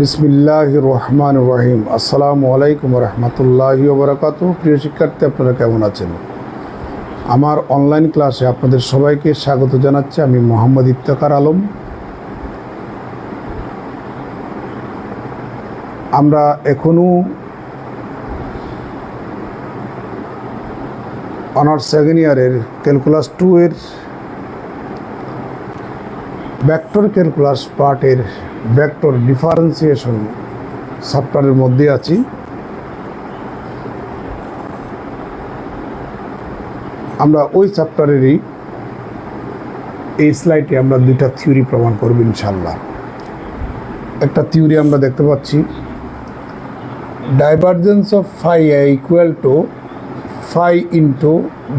বিসমিল্লাহ রহমান রহিম। আসসালামু আলাইকুম রহমতুল্লাহ বরকাত প্রিয় শিক্ষার্থী, আপনারা কেমন আছেন? আমার অনলাইন ক্লাসে আপনাদের সবাইকে স্বাগত জানাচ্ছি। আমি মোহাম্মদ ইফতেখার আলম। আমরা এখনও অনার্স সেকেন্ড ইয়ারের ক্যালকুলাস টু এর ভেক্টর ক্যালকুলাস পার্টের ভেক্টর ডিফারেন্সিয়েশন চ্যাপ্টারের মধ্যে আছি। আমরা ওই চ্যাপ্টারেরই এই স্লাইডে আমরা দুইটা থিওরি প্রমাণ করব ইনশাল্লাহ একটা থিওরি আমরা দেখতে পাচ্ছি। Divergence of phi A equal to phi into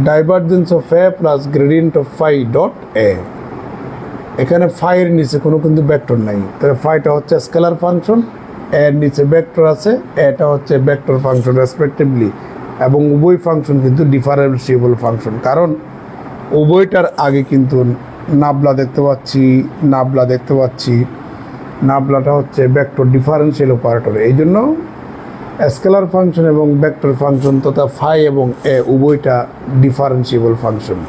divergence of A plus gradient of phi dot A এখানে ফাইয়ের নিচে কোনো কিন্তু ব্যাক্টর নাই। তাহলে ফাইটা হচ্ছে স্কেলার ফাংশন এর নিচে ব্যাক্টর আছে, এটা হচ্ছে ব্যাক্টর ফাংশন রেসপেক্টিভলি এবং উভয় ফাংশন কিন্তু ডিফারেন্সিয়েবল ফাংশন কারণ উভয়টার আগে কিন্তু নাবলা দেখতে পাচ্ছি, নাবলা দেখতে পাচ্ছি, নাবলাটা হচ্ছে ভেক্টর ডিফারেন্সিয়াল অপারেটর এই জন্য স্কেলার ফাংশন এবং ব্যাক্টর ফাংশন তথা ফাই এবং এ উভয়টা ডিফারেন্সিয়েবল ফাংশন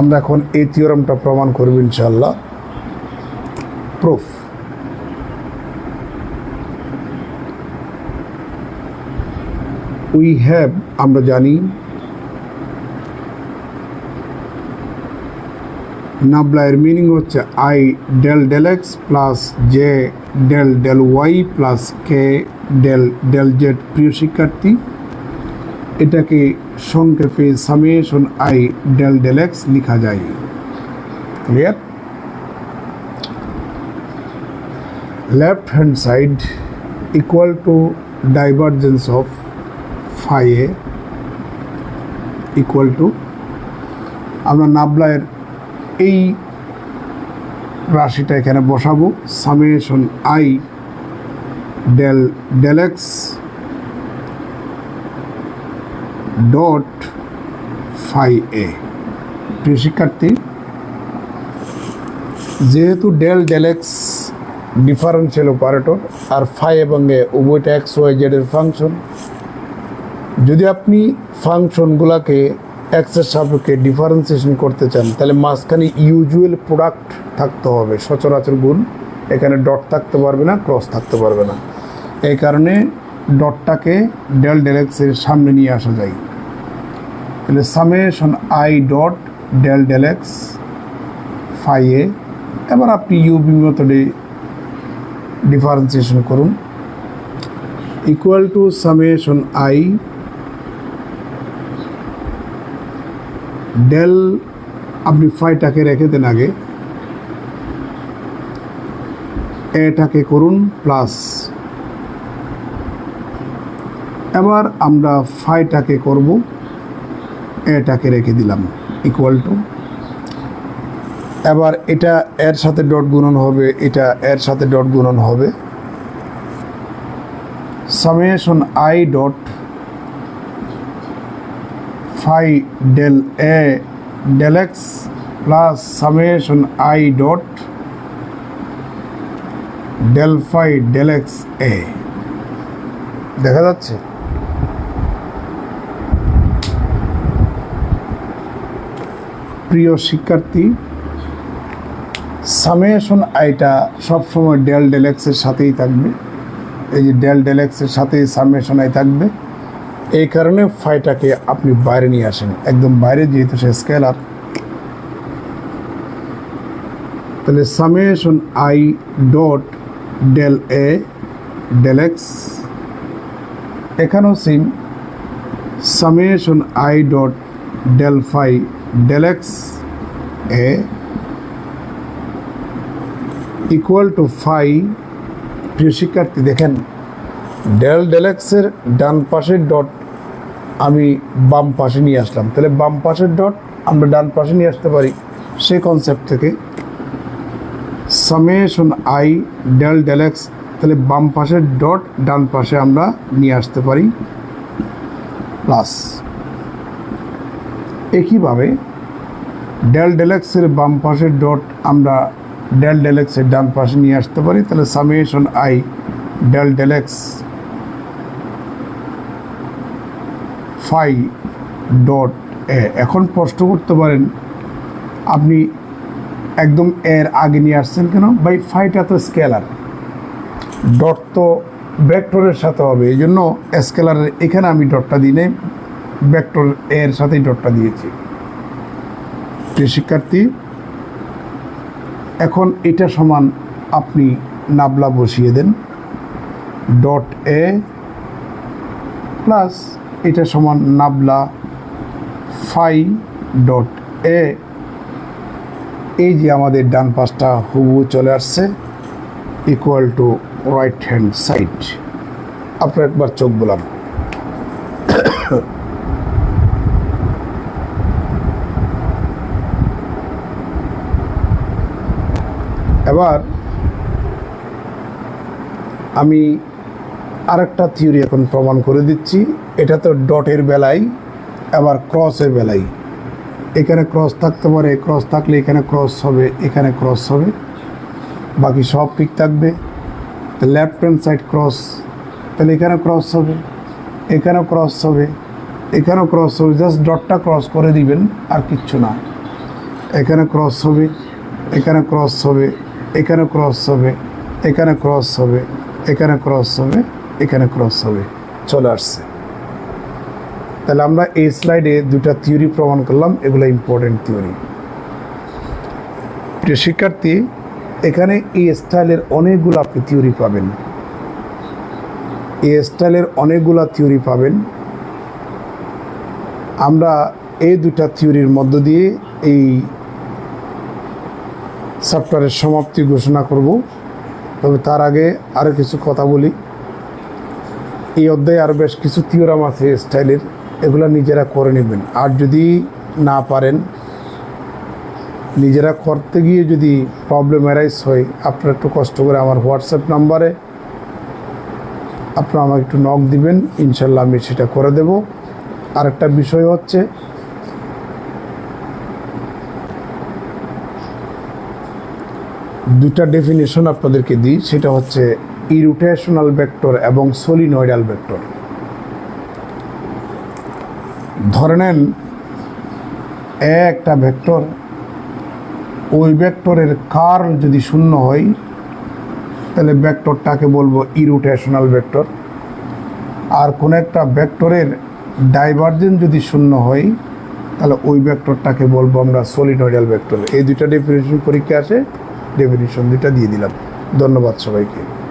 আমরা এখন এই থিওরামটা প্রমাণ করব ইনশাল্লাহ প্রুফ উই হ্যাভ আমরা জানি নাবলায়ের মিনিং হচ্ছে i del del x plus j del del y plus k del del z প্রিয় শিক্ষার্থী। এটাকে সংক্ষেপে summation i del del x লেখা যায়। Clear left hand side equal to divergence of phi A equal to আমরা নাবলায়ের এই রাশিটা এখানে বসাবো। Summation i del del x dot phi A প্রিয় শিক্ষার্থী, যেহেতু del del x differential operator আর ফাই এবং এ উভয়টা এক্স ওয়াই জেডের ফাংশন যদি আপনি ফাংশনগুলোকে এক্সের সাপেক্ষে ডিফারেন্সিয়েশন করতে চান, তাহলে মাঝখানে ইউজুয়াল প্রোডাক্ট থাকতে হবে, সচরাচর গুণ। এখানে ডট থাকতে পারবে না ক্রস থাকতে পারবে না। এই কারণে ডটটাকে ডেল ডেলেক্সের সামনে নিয়ে আসা যায়। তাহলে summation i dot del del x phi A, এবার আপনি ইউবি মেথডে ডিফারেন্সিয়েশন করুন। Equal to summation i del, আপনি ফাইটাকে রেখে দেন আগে। এটাকে করুন প্লাস এবার আমরা ফাইটাকে করব। এটাকে রেখে দিলাম ইকুয়াল টু এবার এটা এর সাথে ডট গুণন হবে, এটা এর সাথে ডট গুণন হবে। Summation i dot phi del A del x plus summation i dot del phi del x A দেখা যাচ্ছে? প্রিয় শিক্ষার্থী সামেশন আইটা সবসময় ডেল ডেলেক্সের সাথেই থাকবে। এই যে ডেল ডেলেক্সের সাথেই সামেশন আই থাকবে। এই কারণে ফাইটাকে আপনি বাইরে নিয়ে আসেন। একদম বাইরে, যেহেতু সে স্কেলার তাহলে summation i dot del A del x এখানেও সিম summation i dot del phi del x A equal to phi প্রিয় শিক্ষার্থী, দেখেন ডেল ডেলেক্সের ডান পাশের ডট আমি বাম পাশে নিয়ে আসলাম। তাহলে বাম পাশের ডট আমরা ডান পাশে নিয়ে আসতে পারি। সেই কনসেপ্ট থেকে সামেশন আই ডেল ডেলেক্স তাহলে বাম পাশের ডট ডান পাশে আমরা নিয়ে আসতে পারি। প্লাস একইভাবে ডেল ডেলেক্সের বাম পাশের ডট আমরা ডেল ডেল এক্সের ডান পাশে নিয়ে আসতে পারি, তাহলে summation i del del x phi dot A. এখন প্রশ্ন করতে পারেন, আপনি একদম এর আগে নিয়ে আসছেন কেন? বাই ফাইটা তো স্কেলার। ডট তো ভেক্টরের সাথে হবে, এই জন্য স্কেলারের এখানে আমি ডটটা দিই নাই ভেক্টর এর সাথেই ডটটা দিয়েছি। প্রিয় শিক্ষার্থী, এখন এটা সমান আপনি নাবলা বসিয়ে দেন। ডট এ প্লাস এটা সমান নাবলা ফাই ডট এ। এই যে আমাদের ডান পাশটা হুবু চলে আসছে equal to right hand side আপনার একবার চোখ বলাম এবার আমি আরেকটা থিওরি এখন প্রমাণ করে দিচ্ছি। এটা তো ডটের বেলায় আবার ক্রসের বেলায় এখানে ক্রস থাকতে পারে ক্রস থাকলে এখানে ক্রস হবে, এখানে ক্রস হবে। বাকি সব ঠিক থাকবে। লেফট হ্যান্ড সাইড ক্রস তাহলে এখানে ক্রস হবে, এখানেও ক্রস হবে, এখানেও ক্রস হবে। জাস্ট ডটটা ক্রস করে দিবেন, আর কিচ্ছু না। এখানে ক্রস হবে, এখানে ক্রস হবে। এখানে ক্রস হবে, এখানে ক্রস হবে, এখানে ক্রস হবে, এখানে ক্রস হবে। চলে আসছে। তাহলে আমরা এই স্লাইডে দুটা থিওরি প্রমাণ করলাম, এগুলো ইম্পর্টেন্ট থিওরি প্রিয় শিক্ষার্থী, এখানে এই স্টাইলের অনেকগুলো আপনি থিওরি পাবেন। এই স্টাইলের অনেকগুলো থিওরি পাবেন। আমরা এই দুটা থিওরির মধ্য দিয়ে এই চ্যাপ্টারের সমাপ্তি ঘোষণা করব। তবে তার আগে আরও কিছু কথা বলি। এই অধ্যায়ে আরও বেশ কিছু থিওরাম আছে স্টাইলের এগুলো নিজেরা করে নেবেন। আর যদি না পারেন, নিজেরা করতে গিয়ে যদি প্রবলেম অ্যারাইজ হয়, আপনারা একটু কষ্ট করে আমার হোয়াটসঅ্যাপ নাম্বারে আপনারা আমাকে একটু নক দিবেন। ইনশাল্লাহ আমি সেটা করে দেব। আরেকটা বিষয় হচ্ছে দুটা ডেফিনেশন আপনাদেরকে দিই, সেটা হচ্ছে ইরোটেশনাল ভেক্টর এবং সলিনয়েডাল ভেক্টর ধরে নেন একটা ভেক্টর ওই ভেক্টরের কার্ল যদি শূন্য হয়, তাহলে ভেক্টরটাকে বলব ইরোটেশনাল ভেক্টর আর কোনো একটা ভেক্টরের ডাইভার্জেন্স যদি শূন্য হয়, তাহলে ওই ভেক্টরটাকে বলব আমরা সলিনয়েডাল ভেক্টর এই দুইটা ডেফিনেশন পরীক্ষা আসে। ডেফিনেশন এটা দিয়ে দিলাম। ধন্যবাদ সবাইকে।